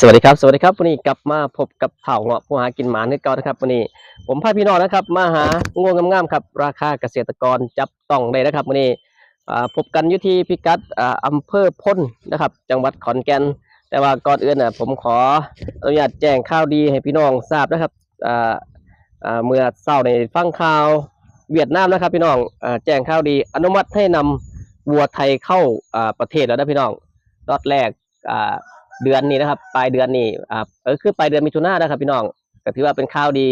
สวัสดีครับ สวัสดีครับวันนี้กลับมาพบกับเถ่าเงาะผู้หากินหมาเนื้อเก่านะครับวันนี้ ผมพาพี่น้องนะครับ มาหาง่วงงามๆครับ ราคาเกษตรกรจับต้องได้นะครับวันนี้พบกันอยู่ที่พิกัดอ่าอำเภอพ้นนะครับ จังหวัดขอนแก่น แต่ว่าก่อนอื่นน่ะผมขออนุญาตแจ้งข่าวดีให้พี่น้องทราบนะครับเมื่อเช้าในฟังข่าวเวียดนามนะครับ พี่น้องอแจ้งข่าวดี อนุมัติให้นำวัวไทยเข้าประเทศแล้วนะพี่น้องรอดแรกอ เดือนนี้นะครับ ปลายเดือนนี้อ่าเออคือปลายเดือนมิถุนายนนะครับ พี่น้องก็ถือว่าเป็นข่าวดี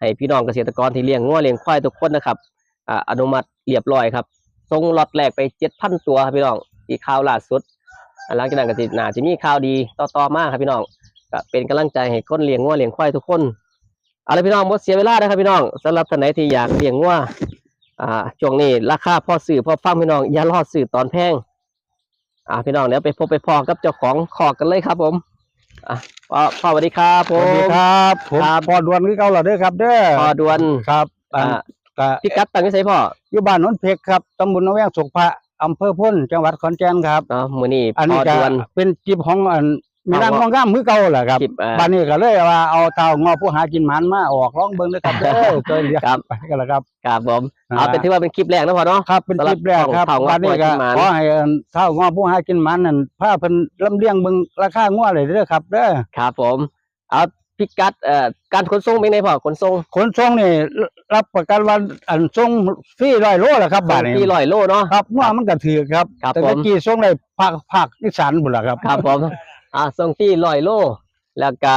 ให้พี่น้องเกษตรกรที่เลี้ยงงัวเลี้ยงควายทุกคนนะครับอ่าอนุมัติเรียบร้อยครับส่งล็อตแรกไปเจ็ดพันตัวครับพี่น้องที่ข่าวล่าสุดอ่าหลังจากนั้นก็สิน่าจะมีข่าวดีต่อๆมาครับพี่น้องก็เป็นกำลังใจให้คนเลี้ยงงัวเลี้ยงควายทุกคนเอาละพี่น้องหมดเสียเวลานะครับพี่น้องสำหรับท่านไหนที่อยากเลี้ยงงัวอ่าช่วงนี้ราคาพอซื้อพอฟังพี่น้องอย่ารอซื้อตอนแพง อ่าพี่น้องเดี๋ยวไปพบไปพอกับเจ้าของขอกกันเลยครับ ผมอะพ่อพ่อสวัสดีครับผสมวัสดีครับผมครับ พอดวนคือเก่าแล้วเด้อครับ เด้อพ่อดวนครับอันอ่าก็พี่กัดตังค์ที่ใส่พ่ออยู่บ้านโนนเพกครับตำบลนาแวงสุขพระอำเภอพ้นจังหวัดขอนแก่นครับ เนาะมื้อนี้อันพ่นี้อก็ดวน เป็นจิบของอันมีนางเอามองงามมือเก่าแหละครับคลิปอ่า บ้านนี้ก็เลยว่าเอาเต่างอผู้หากินหมันมาออกร้องเบิ่งเลยครับเด้อเคยเรียกครับ ไปกันแล้วครับ ครับผมอ่า เอาเป็นที่ว่าเป็นคลิปแรกนะพ่อเนาะครับเป็นสำหรับคลิปแรกครับเต่างอบ้านนี้ผู้หากิก็นหมันขอให้อันเต่างอผู้หากินหมันนั่นพาเพิ่นลำเลียงเบิ่งราคางัวเลยเด้อครับเด้อครับผมเอาพี่กัดเอ่อการขนส่งเป็นไงพ่อขนส่งขนส่งนี่รับประกันว่าอันส่งฟรีร้อยโลแหละครับบ้านนี้ที่ร้อยโลเนาะครับว่ามันก็ถือครับครับแต่ผมตะกี้ส่งในภาคภาคอีสานบุนล่ะครับครับผมอ่าส่งที่ร้อยโลแล้วก็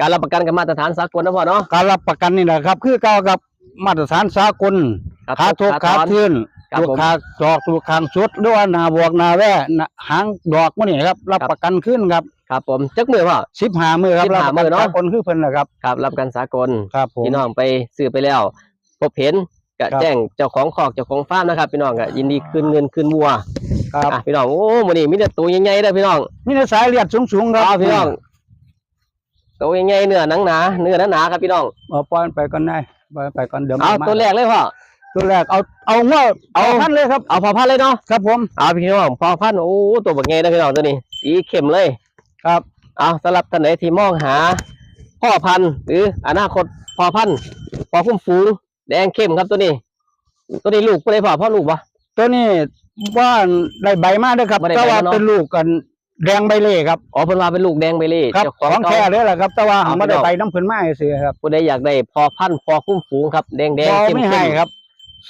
การรับประกันกับมาตรฐานสากลนะพ่อเนาะการรับประกันนี่นะครับ คือเก่ากับ มาตรฐานสากลครับขาทุกถขาอนทื่นครับตัวผม ขาดอกตัวคางสุดหรือว่าหนาบวกหนาแว่หน้าหางดอกมันนี่ครับ รับครับประกันขึ้นครับครับผมจักมือพ่อ สิบหามือครับ15รับประมื้กันอเนาะ สากลคือเพิ่นนะครับ ครับรับประกันสากลครับผม พี่น้องไปซื้อไปแล้ว พบเห็นก็ครับ แจ้งเจ้าของคอกเจ้าของฟาร์มนะครับ พี่น้องก็ยินดีคืนเงินคืนวัวครับอะพี่น้องโอ้มื้อนี้มีแต่ตัวใหญ่ๆเด้อพี่น้องมีแต่สายเลือดสูงๆครับเอาพี่น้องตัวใหญ่ๆเนื้อหนังหนาเนื้อหนาๆครับพี่น้องเอาปล่อยไปก่อนได้ปล่อย ไปก่อนเดี๋ยวเอามาตัวแรกเลยพ่อตัวแรกเอาเอาง้อเอาเอาพันเลยครับเอาพอพันธุ์เลยเนาะครับผมเอาพี่น้องพอพันธุ์โอ้ตัวบักใหญ่นะพี่น้องตัวนี้สีเข้มเลยครับ เอาสำหรับท่านไหนที่มองหา พ่อพันธุ์หรืออนาคตพ่อพันธุ์พอคุ้มฟูงแดงเข้มครับตัวนี้ ตัวนี้ลูกบ่ได้พ่อพ่อลูกปะตัวนี้ว่าได้ใบมาเด้อครับบ่ได้แต่ใบว่ามาเนาะเป็นลูกกัน แดงใบเล่ครับอ๋อเพิ่นว่าเป็นลูกแดงเบลลี่ครับเจ้าของเก่าแท้เลยแหละครับ แต่ว่าเอาไม่ได้พี่น้องไปน้ำเพิ่นมาเสียครับผู้ใดอยากได้พอพันธุ์พอคุ้มฝูงครับแดงแดงบ่เข้มไม่เข้ให้มครับ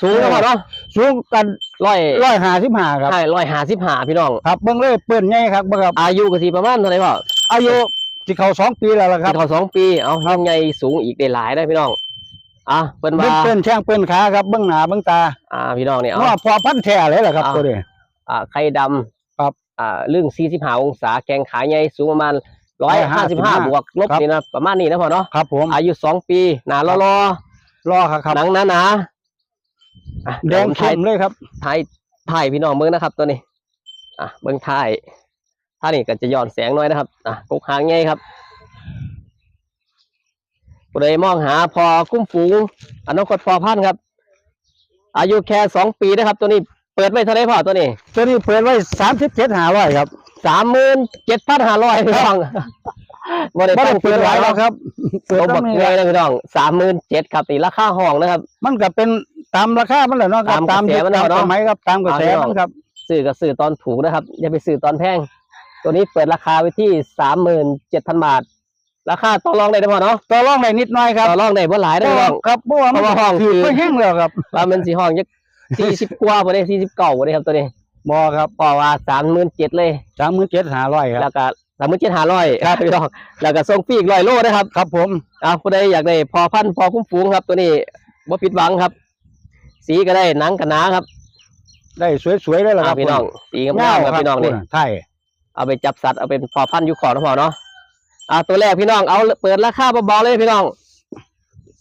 สูงแล้วเนาะสูงกันร้อยร้อยห้าสิบห้าครับใช่ร้อยห้าสิบห้าพี่น้องครับเบิ่งเลยเปิ้นใหญ่ครับเบิ่งครับ อายุก็สิประมาณเท่าไหร่พ่ออายุสิเข้าสองปีแล้วล่ะครับที่เขาสองปีเอายังไงสูงอีกได้หลายได้พี่น้องอะเพิ่นเบิ่ว่างเปิ้นแข้งเปิ้นขาครับเบิ่งหน้าเบิ่งตา อ่าพี่น้องเนี่ยเอาว่าพอพันธุ์แท้เลยล่ะครับเอาตัวนี้อ่าไข่ดำครับ อ่าลึ่งสี่สิบห้าองศาแกงขาใหญ่สูงประมาณร้อยห้าสิบห้า155บวกลบครับนี่นะประมาณนี้นะพ่อเนาะครับผมอายุสองปีหนาล้อรอครับครับๆหนังหนาหนาๆอะแดงถ่าเข้ยมเลยครับถ่ายถ่ายพี่น้องเบิ้งนะครับ ตัวนี้ อะเบิ้งถ่ายท่านี่ก็จะย้อนแสงหน่อยนะครับอะกกหางใหญ่ครับผู้ใดมองหาพอคุ้มฝูงอนาคตพอพันธุ์ครับ อายุแค่สองปีนะครับ ตัวนี้ เปิดไว้เท่าไหรพ่อตัวนี้ตัวนี้เปิดไว้37 500ครับสามหมื่นเจ็ดพันห้าร้อยพี่น้องบ่ได้บ่ตั้ได้งเปิดหลายแล้วครับเปิดตัวบัตั้กงนี้เงยนะพี่น้องสามหมื่นเจ็ดครับนี่ราคาห้องนะครับ มันก็เป็นตามราคามันแหละเนาะครับตามกระแสยุคมันตามเนาะสมัยครับตามกระแสเอาเนาะมันครับซื้อก็ซื้อตอนถูกนะครับ อย่าไปซื้อตอนแพงตัวนี้เปิดราคาไว้ที่สามหมื่นเจ็ดพันบาทราคาต่อรองได้นะพ่อเนาะต่อรองได้นิดหน่อยครับต่อรองได้บ่หลายได้อพี่น้องครับเพราะว่ามันเพราะว่าห้องถือคือไปแห้งแล้วครับว่ามันสีห้องยัก สี่สิบกว่าบ่ได้สี่สิบเก้าบ่ได้ครับตัวนี้บอครับเพราะว่าสามหมื่นเจ็ดเลยสามหมื่นเจ็ดหาร้อยครับแล้วก็สามหมื่นเจ็ดห้าร้อยครับ พี่น้องแล้วก็ส่งฟรีอีกร้อยโลนะครับครับผมอ่าผู้ใดอยากได้พอพันธุ์พอคุ้มฟูงครับ ตัวนี้บ่ผิดหวังครับ สีก็ได้หนังก็หนาครับได้สวยๆเลยล่ะคอ่ารับพี่น้องสีงามๆครับพี่น้องนี่ ใช่เอาไปจับสัตว์เอาเป็นพอพันธุ์อยุคของนะพอเนาะอ่าตัวแรกพี่น้องเอาเปิดราคาเบาๆเลยพี่น้อง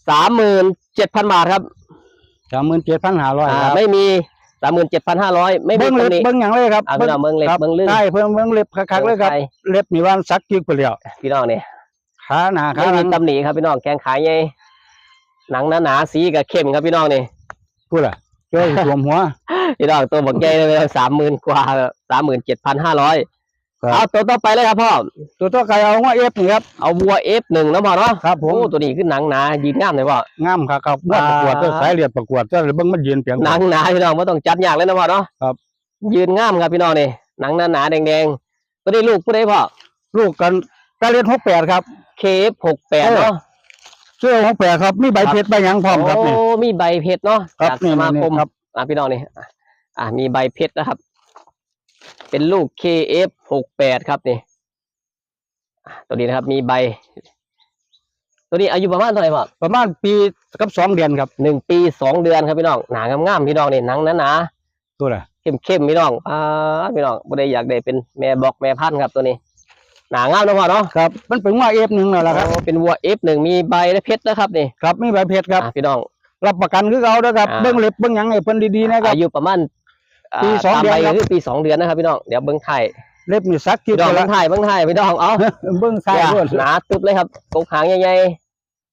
สามหมื่นเจ็ดพันบาทครับ สามหมื่นเจ็ดพันหาร้อยอ่าครับไม่มีสามหมื่นเจ็ดพันห้าร้อยไม่มีเบิ้งตรเล็งบนี้เบิ้งอย่างเลยครับอ่าพี่น้องเบิ้งเล็บครับเบิ้งลึงใช่เพิ่งเบิ้งเล็บคักๆเลยครับใช่เล็บนี่วันสักกิกไปแล้วพี่น้องเนี่ยขาหนาขาไม่หมีลังตำหนิครับพี่น้องแกงขายไงหนังหนาๆสีกับเข้มครับพี่น้องนี่พูดล่ะเจ้ยสวมหัว พี่น้องตัวบักใหญ่เลยสามหมื่นกว่าสามหมื่นเจ็ดพันห้าร้อยก็ครับ เอาตัวต่อไปเลยครับพ่อตัวตัวไก่เอาว่าเอฟนี่ครับเอาวัว F1 นะพ่อเนาะครับผมโอ้ตัวนี้ขึ้นหนังหนายืนงามเลยพ่องามครับครับว่าอ่าประกวดเจ้าสายเลือดประกวดเจ้าเบิ่งมันยืนเปียงหนังหนาพี่น้องไม่ต้องจัดยากเลยนะพ่อเนาะครับ ยืนงามครับพี่น้องนี่หนังหนาหนาๆแดงๆตัวนี้ลูกผู้ใดพ่อลูกกันกาเลียนหกแปดครับ KF68 เนาะเสื้อหกแปดครับมีใบเพชรใบหยังพร้อมครับนี่โอ้มีใบเพชรเนาะครับจากนี่สมาคมนี่ครับอะพี่น้องนี่อะอะมีใบเพชรนะครับ เป็นลูก KF68 ครับนี่อะตัวนี้นะครับมีใบ ตัวนี้อายุประมาณเท่าไหร่พ่อประมาณปีกับสองเดือนครับหนึ่งปีสองเดือนครับพี่น้องหนางามๆพี่น้องนี่หนังหนาๆตัวละเข้มๆพี่น้องอ่าพี่น้องบ่ได้อยากได้เป็นแม่บอกแม่พันธุ์ครับตัวนี้หนางามเนาะพ่อเนาะครับมันเป็นว่าเอฟหนึ่งนั่นแหละครับโอ้เป็นวัว F1 มีใบและเพชรนะครับนี่ครับมีใบเพชรครับอ่าพี่น้องรับประกันคือเขานะครับอ่าเบิ้งเล็บเบิ้งหยังให้เพิ่นดีๆนะครับอายุประมาณา ปีสองตามเดือนใบครับ คือปีสองเดือนนะครับพี่น้องเดี๋ยวเบิ้งไทยเล็บนี่สักทีพี่น้องเดียวเบิ้ละงไทยเบิ้งไทยพี่น้องเอาเบิ้งซ้ายอย่าด้วยหนาตึ๊บเลยครับกกหางใหญ่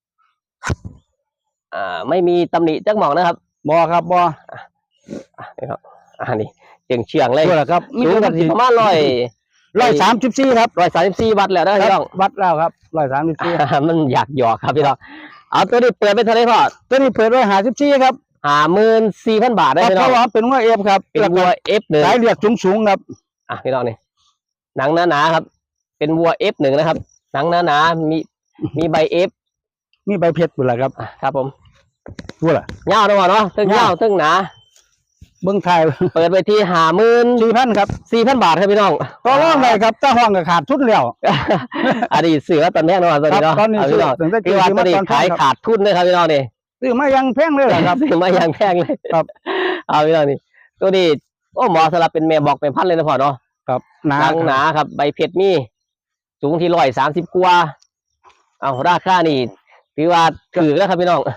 ๆอ่าไม่มีตำหนิจักหมองนะครับบอครับบออะนี่ครับอ่านี่เฉียงเฉียงๆเลยตัวละครับสูงกันสิประมาณร้อยร้อยสามสิบสี่ครับร้อยสามสิบสี่วัตต์แล้วนะคพี่น้รัอบงวัดแล้วครับร้อยสามสิบสี่อ่ามันอยากหยอกครับพี่น้องเอาตัวนี้เปิดไปเท่าไหรพ่อตัวนี้เปิดไว้หาสิบสี่ครับ หาหมื่นสี่พันบาทได้เพพี่น้องราะว่าเป็นว่าเอฟครับเป็นแล้วก็วัวเอฟหนึ่งสายเลือดสูงๆครับอะพี่น้องนี่หนังหนาๆครับ เป็นวัวเอฟหนึ่งนะครับ หนังหนาๆมีมีใบเอฟมีใบเพชรอยู่แล้วครับอะครับผมตัวละเงาด้วยเนาะตึ้งเงาตึ้งหนา เบิ้งไทยเปิดไปที่หาหมื่นสี่พันครับสี่พันบาทครับพี่น้อง ต่อรองเลยครับถ้าห้องก็ขาดทุนแล้วอดีตเสือตอนแรกเนาะตอนครันี้บเนาะตอนนี้เอาซื้พี่อน้องถึงได้พี่ว่าตอนนี้ขายขาดทุนเลยครับพี่น้องนี่ ซื้อมายังแพงเลยเหรอครับซื้อมาอย่างแพงเลยครับ เอาพี่น้องนี่ตัวนี้โอ้หมอสลับเป็นแม่บอกเป็นพันเลยนะพ่อเนาะครับหนาหนังหนาครับ ใบเพชรมีสูงที่ร้อยสามสิบกว่า เอาราคานี่ถือว่าถือแล้วครับพี่น้องอ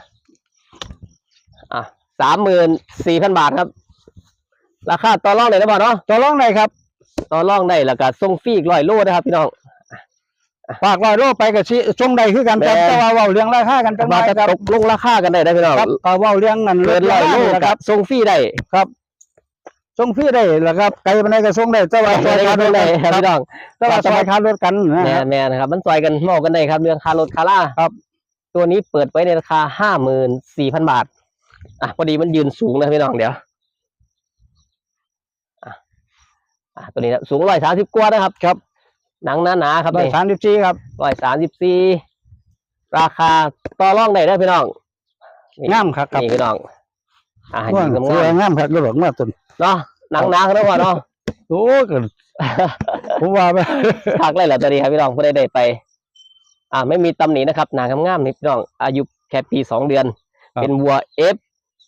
ะสามหมื่นสี่พันบาทครับ ราคาต่อรองเลยนะพ่อเนาะต่อรองเลยครับต่อรองได้แล้วก็ส่งฟรีอีกร้อยโลนะครับพี่น้อง ฝากร้อยโลไปกับชิชงใดคือกันครับแม่แต่ว่าเว้าเรื่องราคากันจังว่าไดจะครับตกลงราคากันได้นะพี่น้องครับก็เว้าเรื่องนั้นเกินร้อยโลนะกับส่งฟรีได้ ครับส่งฟรีได้แหละครับไกลปานใดก็ส่งได้แต่ว่าไม่ได้ก็ได้ครับพี่น้อง แต่ว่าซอยค่ารถกันนะแม่ครับ แม่นะครับ มันซอยกันเมากันได้ครับ เรื่องค่ารถค่าล่าครับ ตัวนี้เปิดไว้ในราคาห้าหมื่นสี่พันบาท อะพอดีมันยืนสูงนะพี่น้องเดี๋ยวอะอะตัวนี้นะสูงร้อยสามสิบกว่านะครับครับ หนังหนาๆครับร้อยนี่สามสิบสี่ครับร้อยสามสิบสี่ราคาต่อรองได้ได้อพี่น้องนี่งามครับครับนี่พี่น้องอะว่ายืนสวยงามงามครับกระโดดมาต้นๆเนาะหนังหนาเขาเนาะเนาะโอ้ก็ผมว่าไปพักเลยแหละตัวนี้ครับพี่น้องผู้ใดได้ไป อ่า ไม่มีตำหนินะครับหนางามๆนี่พี่น้องอายุแค่ปีสองเดือนครับเป็นวัวเอฟ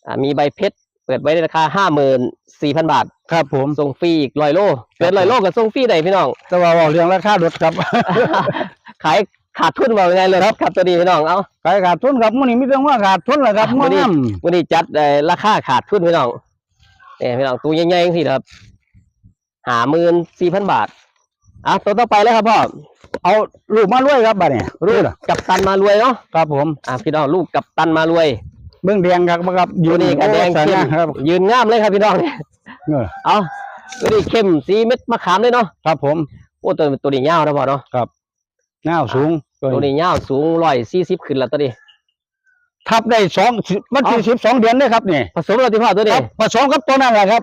อ่ามีใบเพชร เปิดไว้ในราคาห้าหมื่นสี่พันบาท ครับผม ส่งฟรีอีกร้อยโลเกินร้อยโลกับส่งฟรีได้พี่น้อง แต่ว่าเว้าเรื่องราคารถครับ ขายขาดทุนมาเป็นไงเลยครับครับตัวนี้พี่น้องเอาขายขาดทุนครับมื้อนี้มีแต่ว่าขาดทุนแหละครับมื้มื้ออนี้นี้วันนี้จัดเอ่อราคาขาดทุนพี่น้องเนี่ยพี่น้องตัวใหญ่ๆสิครับหาหมื่นสี่พันบาทอะตัวต่อไปเลยครับพ่อเอาลูกมารวยครับบัดนี้รูปกับตันมารวยเนาะครับผมอะพี่น้องลูกกับตันมารวย เบื้องแดงครับครับตัวนี้ก็แดงโอ้เข้มสวยงามครับยืนงามเลยครับพี่น้องเนี่ยเออเอาตัวนี้เข้มสีเม็ดมะขามเลยเนาะครับผมโอ้ตัวตัวนี้ยาวนะพ่อเนาะหน้าสูง ตัวนี้ยาวสูงร้อยสี่สิบขึ้นแล้วตัวนี้ทับได้สองวันที่เอ้าสิบสองเดือนเลยครับนี่ผสมแล้วที่พ่อตัวคนี้รับผสมกับตัวนั้นแหละครับ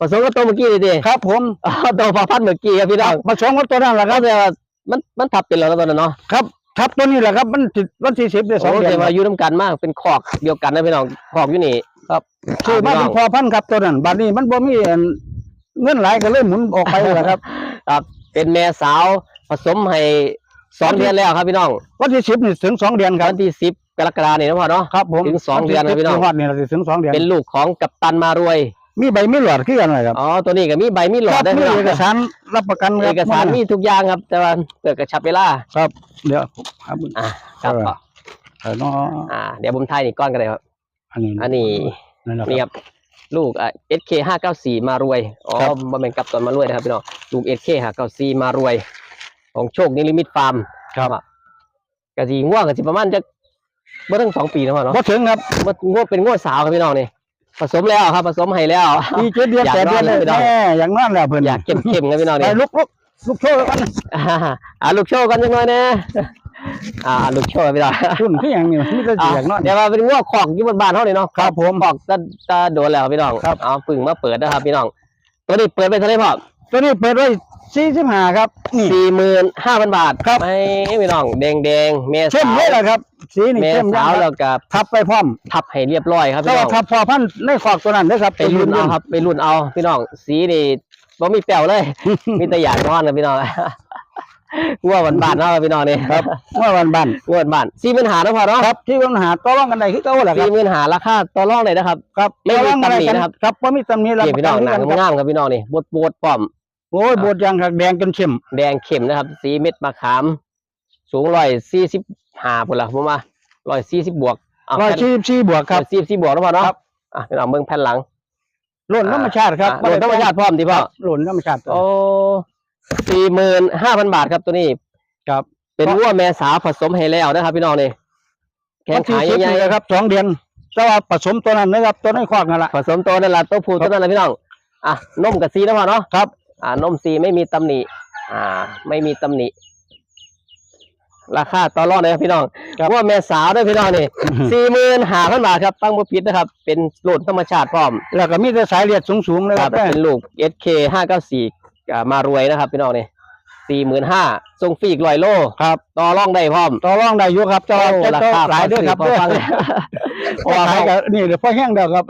ผสมกับตัวเมื่อกี้นี่ดิครับ ผมอ๋อตัวพอพันเมื่อกี้ครับพี่น้องผสมกับตัวนั้นแหละคก็รับแสดงว่ามันมันทับเป็นแล้วนะตัวนั้นเนาะครับ ทับตัวนี้แหละครับ มันติดวันที่สิบได้สองโอ้เดือแต่นว่าอยู่น้ำกันมากเป็นคอกเดียวกันนะพี่น้องคอกอยู่นี่คือมาพี่น้เป็อนงพอพันธุ์ครับตัวนั้นบัดนี้มันบ่มีอันเงินหลายก็เลยหมุนออกไปแหละครับ ครับเป็นแม่สาวผสมให้สองเดือนแล้วครับพี่น้องวันที่สิบนี่ถึงสองเดือนครับ วันที่สิบกรกฎาคมนี่นะพ่อเนาะ ครับผมถึงสองเดือนนะพี่น้อง วันที่10นี่เราถึงสองเดือนเป็นลูกของกัปตันมารวย มีใบมีหลอดคือกันเลยครับอ๋อตัวนี้ก็มีใบมีหลอดได้มีพี่น้องเอกสารรับประกันคเอรับกสารมีทุกอย่างครับ แต่ว่าเกิดกระชับเวลาครับเดี๋ยวครับอ่าครับเออพ่อเออเนาะอ่า เดี๋ยวผมถ่ายนี่ก้อนกันเลยครับ อันนี้อันนี้นั่นแหละนี่คครับรับลูกอะ SK ห้าเก้าสี่มารวยอ๋อครับบ่เป็นกับตันมารวยนะครับพี่น้องลูก SK ห้าเก้าสี่มารวย ของโชคนิลิมิตฟาร์มครับกะสีง่วงกะสีประมาณจะเมื่อตั้งสองปีนะพ่อเนาะพอถึงครับเมื่อง่วงเป็นง่วงสาวครับพี่น้องนี่ ผสมแล้วครับผสมให้แล้วปีเจ็ดเดือนอยากแปดเดือนนอนเลยพี่น้องแม่อย่างนั้นแหละเพิ่นอยากเข้มๆครับพี่น้องไปนี่ลุกลุกลูกโชว์กันอ่าอ่าลูกโชว์กันจังหน่อยนะอ่าลูกโชว์พี่น้องคุณคืออย่างนี้มีแต่อ่าเสียงเนาะเดี๋ยวมาเป็นง้อของอยู่บนบ้านเท่านี้เนาะครับผมบอกจะจะโดนแล้วพี่น้องครับเอาปึ่งมาเปิดนะครับพี่น้อง ตัวนี้เปิดไปเท่าไหร่พ่อตัวนี้เปิดไว้ สี่สิบห้าครับนี่ สี่หมื่นห้าพันบาทครับ ไม่พี่น้องแดงแดงๆเมเข้มสาวเลยแหละครับ สีนี่เมเข้มสาวยังคแล้รับวก็ทับไปพร้อมทับให้เรียบร้อยครับแต่พี่น้ว่าองทับพอพันในขอกตัวนั้นนะครับไปรุ่นเอาครับไปรุ่นเอาพี่น้องสีนี่บ่มีแป้วเลย มีแต่หยาดนอนนะพี่น้องง่วงบานๆเนาะพี่น้องนี่ครับเมื่อวันบันง่วงบานสี่หมื่นหาเนาะพ่อเนาะครับที่ปัญหาต่อรองกันได้คือเก่าแหละครัสี่บหมื่นหาราคาต่อรองเลยนะครับ ครับไม่มีต่อองกัตำหนิกันะครับ ครับว่ามีตำหนิรับนี่พี่น้องหนังประกังามครับพี่น้องนี่บดบดป้อม โอ้ยโบดยังครับแดงจนเข้มแดงเข้มนะครับ สีเม็ดมะขาม สูงร้อยสี่สิบห้าพุ่นละผมว่าร้อยสี่สิบบวกเอาร้อยแผ่นสี่สิบสี่บวกครับสี่สิบบวกแล้วพอเนาะอะพี่น้องเบิ่งแผ่นหลังหล่นธรรมชาติครับอะโหลดธรรมชาติพร้อมดีพ่อหล่นธรรมชาติโอ้สี่หมื่นห้าพันบาทครับตัวนี้ครับ เป็นวัวแม่สาวผสมให้แล้วนะครับ พี่น้องนี่แข้งขาวันที่ใหญ่10เลยครับสองเดือนแต่ว่าผสมตัวนั้นนะครับตัวในคอกนั่นแหละๆผสมตัวนั่นแหละตัวผู้ตัวนั้นแหละพี่น้องอะนมกับซีนะพ่อเนาะครับ อ่านมซีไม่มีตำหนิ อ่า ไม่มีตำหนิ ราคาต่อรองเลยครับพี่น้องครับว่าแม่สาวด้วยพี่น้องนี่สี่หมื่นห้าพันบาทครับตั้งบุพิษนะครับ เป็นโหลดธรรมชาติพร้อม แล้วก็มีแต่สายเลือดสูงๆเลยคครัรับบเป็นลูก SK ห้าเก้าสี่มารวยนะครับ พี่น้องนี่สี่หมื่นห้าส่งฟรีอีกร้อยโลครับต่อรองได้พร้อมต่อรองได้อยู่ครับจะโอ้จะราจะคาหลายด้วยครับพอฟังเลยพอขายกับนี่เดี๋ยวพ่อแห้งเดียวครับ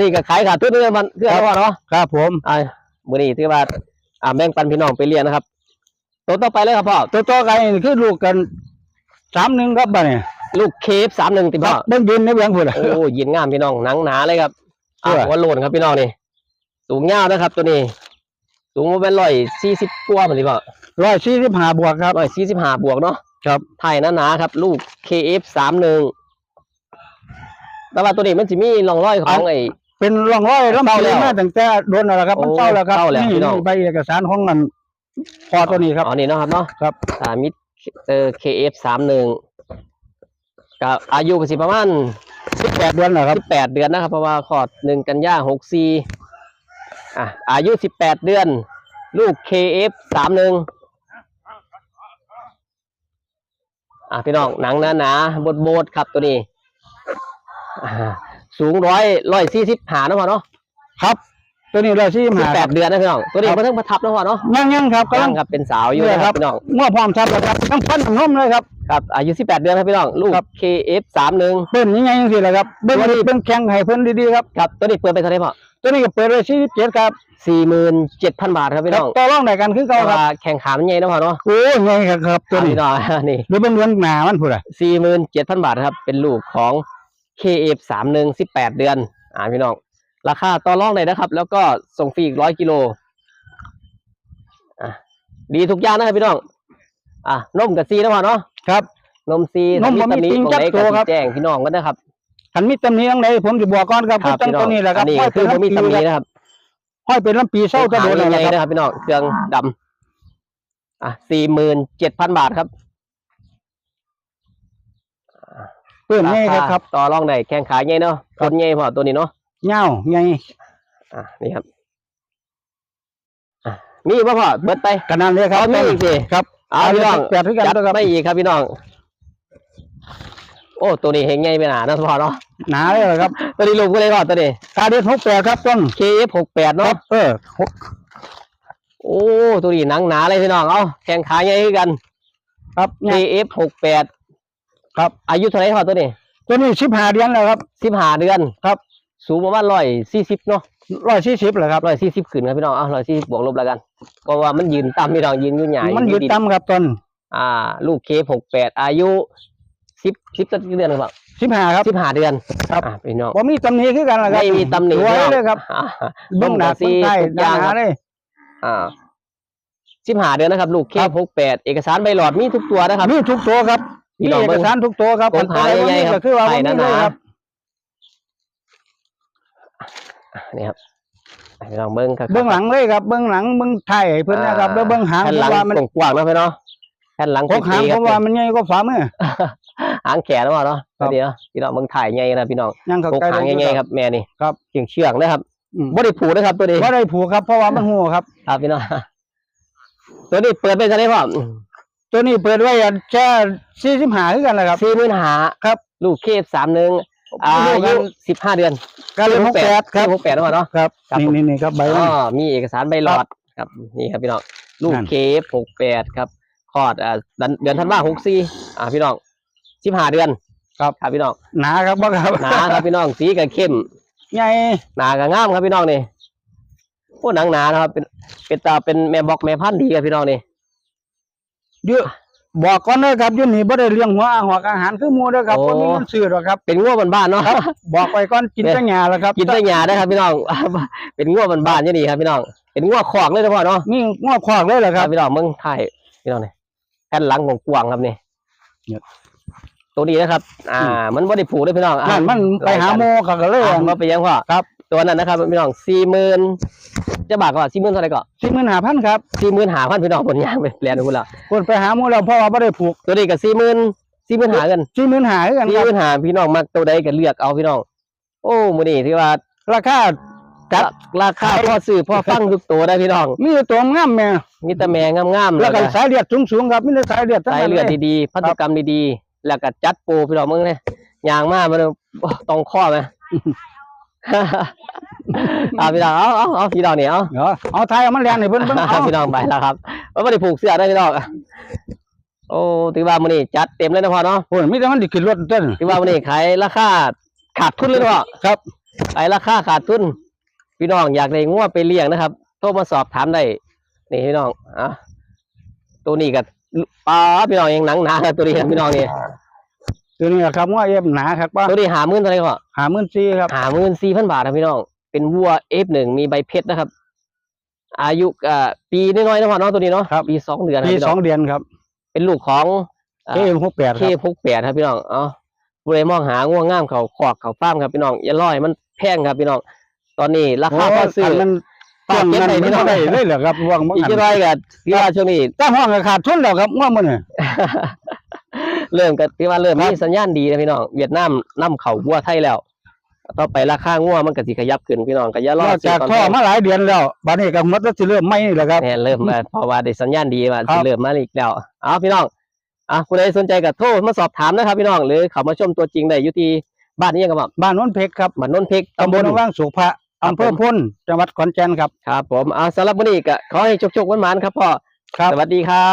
นี่ก็ขายขาดทุนเรื่องมันเรื่องว่าเนาะ ครับผม อ่ามือนี้ถือว่า อ่าแบ่งปันพี่น้องไปเรียนนะครับ ตัวต่อไปเลยครับพ่อตัวต่อกันนี่คือลูกกันสามหนึ่งครับบ้านนี่ลูกเคฟสามหนึ่งติคพ่รัอบเบิ้งยืนในเบื้องพุ่นน่ะโอ้ยินงามพี่น้องหนังหนาเลยครับอ่าเออ หัวโลนครับพี่น้องนี่สูงยาวนะครับ ตัวนี้ สูงมาเป็นร้อยสี่สิบกว่าเหมือนที่พ่อร้อยสี่สิบห้าบวกครับ ร้อยสี่สิบห้าบวกเนาะครับ ไทยหนาๆครับ ลูก KF สามหนึ่งแต่ว่าตัวนี้มันจะมีร่องรอยของไอ้ เป็นร่องรอยลำเศร้าปีแล้วมาตั้งแต่โดนแล้วครับมันโอ้เศร้าแล้วครับเศร้าแล้วนี่พี่น้องนี่ใบเอกสารของมันพอตัวนี้ครับ อ๋อนี่เนาะครับเนาะครับอ่ามิเตอร์ KF สามหนึ่งกับอายุก็สิประมาณสิบแปดเดือนนะครับสิบแปดเดือนนะครับ เพราะว่าขอดหนึ่งกันยาหกสี่อะอายุสิบแปดเดือน ลูก KF สามหนึ่งอะพี่น้องหนังหนาหนาๆบดบดๆครับตัวนี้อ่า สูงร้อยร้อยสี่สิบหานะพ่อเนาะครับ ตัวนี้ร้อยสี่สิบสิบห้าแปดเดือนนะพี่น้องตัวนี้ครับมาเพิ่งประทับนะพ่อเนาะยังยังครับกำกำลัลังงครับเป็นสาวอยู่เนี่ยนะคครัรับบพี่น้องเมื่อพร้อมชับแล้วครับต้องพันนมเลยครับครับอายุสิบแปดเดือนครับพี่น้องลูกครับ KF สามหนึ่งเปิ้นยังไงยังสิแหละครับเบิ้งตัวนี้เบิ้งแข่งให้เพิ่นดีๆครับครับตัวนี้เปิดไปเท่าไหร่พ่อตัวนี้ก็เปิดไว้สี่สิบเจ็ดครับสี่หมื่นเจ็ดพันบาทครับพี่ครัน้บองต่อรองได้กันคือแต่เก่าครับว่าแข่งขามันใหญ่นะพ่อเนาะโอ้ยไงครับครับตัวอะนี้พี่น้องนี่หรือเป็นเรื่องหนามันพูดอะสี่หมื่นเจ็ดพันบาทครับเป็นลูกของ KF สามหนึ่งสิบแปดเดือน อ่าพี่น้อง ราคาต่อรองเลยนะครับ แล้วก็ส่งฟรีอีกร้อยกิโลอะดีทุกอย่างนะครับพี่น้อง อะนมกับซีนะพ่อเนาะครับ นมซีนมบ่มีตำหติ่งหม้อจักใดตัวครับสิแจ้งพี่น้องกันนะครับขันมีตำหนี้ตรงไหนผมจะบอกก่อนครับครับตั้งพี่น้ตัองวนี้แหละคอัรับนนี้ห้อยคืเป็นอบ่มีลำปีตำหนิครับนะครับห้อยเป็นลำปีเศร้าตะโดนหางอะไรใหญ่ๆครับ นะครับพี่น้องเครื่องดำอะสี่หมื่นเจ็ดพันบาทครับ เพิ่มไงครับครับ ต่อรองได้แข้งขาใหญ่เนาะครับคนใหญ่พอตัวนี้เนาะเงาไงอะนี่ครับอะมีป่ะพ่อเบิดไปขนาดนี้ครับเอามีอีกสิครับเอาพี่น้องแปดที่กันจัดด้วยครับไม่อีกครับพี่น้อง โอ้ตัวนี้เฮงใหญ่ไปหนาเนาะพ่อเนาะหนาเลยเหรอครับ ตัวนี้ลูกก็เลยพ่อตัวนี้กาเดียนหกแปดครับต้น KF หกแปดครัเนาะบเออหกโอ้ตัวนี้หนังหนาเลยพี่น้องเอาแข้งขาใหญ่คือกัน ครับเนี่ย KF หกแปด ครับ อายุเท่าไหร่พ่อตัวนี้ตัวนี้สิบห้าเดือนแล้วครับสิบห้าเดือนครับ สูงประมาณร้อยสี่สิบเนาะร้อยสี่สิบเลยครับร้อยสี่สิบขึ้นครับพี่น้องเอาร้อยสี่สิบบวกลบแล้วกันเพราะว่ามันยืนต่ำพี่น้องยืนอยู่ใหญ่มันยืดต่ำครับต้นอ่า ลูกเคหกแปดอายุสิบสิบเดือนหรือเปล่าสิบห้าครับสิบห้าเดือนครับอ่าพี่น้องผมมีตำหนิคือกันแหละครับไม่มีตำหนิสวยพี่น้องเลยครับอ่าเบื้องหน้าซีเบื้องใต้ทุกหอย่างนาครับเลยอ่าสิบห้าเดือนนะครับ ลูกเคครับหกแปดเอกสารใบหลอดมีทุกตัวนะครับมีทุกตัวครับพี่ มีน้องเอกสารทุกตัวครับผมหาตัวไหนใหญ่ๆครับก็คือว่าไข่ผมหมีนาเลยครับนี่ครับพี่น้องเบิ้งครับเบื้องหลังเลยครับเบื้องหลังเบื้องไทายเพิ่นนะครับแล้วเบื้องหางแผ่นเพหลังราะว่ามันกว้างๆเนาะพี่เนาะแผ่นหลังพกหางปีๆเพครับราะว่ามันใหญ่กว่าฝ่ามือหางแขนแล้วเนาะครับเดี๋ยวพี่น้องเบิ่งถ่ายใหญ่นะพี่น้องยังเข้าพกใจหางใหญ่ๆครับแม่นี่ครับเชืองเชืองนะครับอืมบ่ได้ผูกนะครับ ตัวนี้บ่ได้ผูกครับเพราะว่ามันหูครับครับพี่น้องตัวนี้เปิดไปเท่าไหร่พ่อ ตัวนี้เปิดไว้อันแค่สี่สิบห้าคือกันแหละครับ สี่หมื่นหาครับ ลูกเคฟสามหนึ่งอาลูกกัยุนสิบห้าเดือนการเลยหกแปดครับหกแปดนะพ่อเนาะครับครับนี่ผมนี่นี่ครับใบอ๋มันอมีเอกสารใบหลอดครับนี่ครับพี่น้องลูกนั่นเคฟหกแปดครับคลอดอ่าเดือนเดือนธันวาหกสี่อ่าพี่น้องสิบห้าเดือนครับครับพี่น้องหนาครับบ่ครับหนาครับพี่น้องสีกับเข้มใหญ่หนากับงามครับพี่น้องนี่พวกหนังหนานะครับเป็นเป็นตาเป็นแม่บอกแม่พันธุ์ดีครับพี่น้องนี่ เยอะบอกก่อนเลยครับอยุ่นนี่บ่ได้เลี้ยงหัวหัวอาหารคือหมูเด้อครับโอ้บ่มีเงินซื้อหรอกครับ เป็นง้วบ้านๆเนาะ บอกไปก่อนกินแต่หญ้าแล้วครับกินได้หยาได้ครับพี่น้อง เป็นง้วบ้านๆอย่างนี้ครับพี่น้อง เป็นง้วขอกเลยนะพ่อเนาะมีงอกคอกเลยเหรอคครัรับบ พี่น้องเมืองไทยพี่น้องนี่แผ่นหลังของกวางครับนี่เนี่ยตัวนี้นะครับ อ่ามันบ่ได้ผูกเลยพี่น้องอะนั่นมันไปหาโมเขาก็เลย อะมาไปยังพ่อครับ ตัวนั้นนะครับพี่น้องสี่หมื่นจะบาทก่อนสี่หมื่นเท่าไหร่ก่อนสี่หมื่นห้าพันครับสี่หมื่นหาพันพี่น้องผลยางไปแปลนดูแล้วคนไปหาโมแล้วเพราะว่าบ่ได้ผูกตัวนี้ก็สี่หมื่นสี่หมื่นหากันสี่หมื่นห้าคือกันสี่คหรับมื่นหาพี่น้องมักตัวใดก็เลือกเอาพี่น้อง โอ้มื้อนี้ที่ว่าราคาจัดราคาพ่อซื้อพ่อฟังทุกตัวได้พี่น้อง มีตัวงามแม่มีแต่แม่งามๆแล้วก็ก็สายเลือดสูงๆครับมีแต่สายเลือดทั้งสายนั้นเลือดเลยดีๆพันธุกรรมดีๆแล้วก็จัดโปรพี่น้องมึงเนี่ยยางมากมันต้องข้อไหมเอาพี่น้องเอาเอาเอาพี่น้องเนี่ยเอาเดี๋ยวเอาไทยเอามันแรงให้เพิ่นเบิ่งเอาพี่น้องไปแล้วครับว่าไม่ได้ผูกเสื้อได้พี่น้องโอ้ถือว่ามื้อนี้จัดเต็มเลยนะพ่อเนาะโอ้ยมีแต่มันสิขึ้นรถเต้นถือว่ามื้อนี้ขายราคาขาดทุนเลยนะพ่อครับขายราคาขาดทุน พี่น้องอยากได้งัวไปเลี้ยงนะครับโทรมาสอบถามได้นี่พี่น้องอะตัวนี้กับปลาพี่น้องยังหนังหนาครับตัวนี้ครับพี่น้องนี่ ตัวนี้แหละครับว่าเอฟหนาครับว่าตัวนี้หามื่นเท่าไหร่พ่อหาหมื่นสี่ครับหามื่นสี่พันบาทครับพี่น้อง เป็นวัวเอฟหนึ่งมีใบเพชรนะครับ อายุอ่าปีน้อยๆนะพ่อเนาะตัวนี้เนาะครับปีสองเดือนนะปีพี่สน้อองงเดือนครับ เป็นลูกของเคหกแปดเคครับพกแปดครับพี่น้องเอ๋อบริมองหาง่วงง่ามเขาขอกเขาฟ้าร์มครับพี่น้องอย่าล่อยมันแพงครับพี่น้อง ตอนนี้ราคาพอซื้อโยนมันฝากเก็บนั้นไว้พี่น้องไม่ได้เลยเหรอครับว่างอีกจะไรกันที่ว่าช่วงนี้ถ้าห้องก็ขาดทุนแล้วครับว่ามันเนี่ย เริ่มกันที่ว่าเริ่มครับมีสัญญาณดีนะพี่น้องเวียดนามนํเขาวัวไทยแล้วต่อไปราคางัวมันก็สิขยับขึ้นพี่น้องก็อย่ารนออกจากซื้ท่อก่นมาหลายเดือนแล้วบัดนี้ก็หมดแล้วสิเริ่มใหม่นี่แหละครับเนี่ยเริ่มมาเพราะว่าได้สัญญาณดีว่าครัสิบเริ่มมาอีกแล้วเอาพี่น้องอะคุณใดสนใจก็โทรมาสอบถามนะครับ พี่น้องหรือเขามาชมตัวจริงได้อยู่ที่บ้านนี้ยังกับบ้านโน้นเพกครับบ้านนนเพกตำบลว่างสุภะอำเภอพ้นจังหวัดขอนแก่นครับครับผมอ่าสำหรับวันนี้ก็ขอให้โชคๆหวานๆครับพ่อครับสวัสดีครับ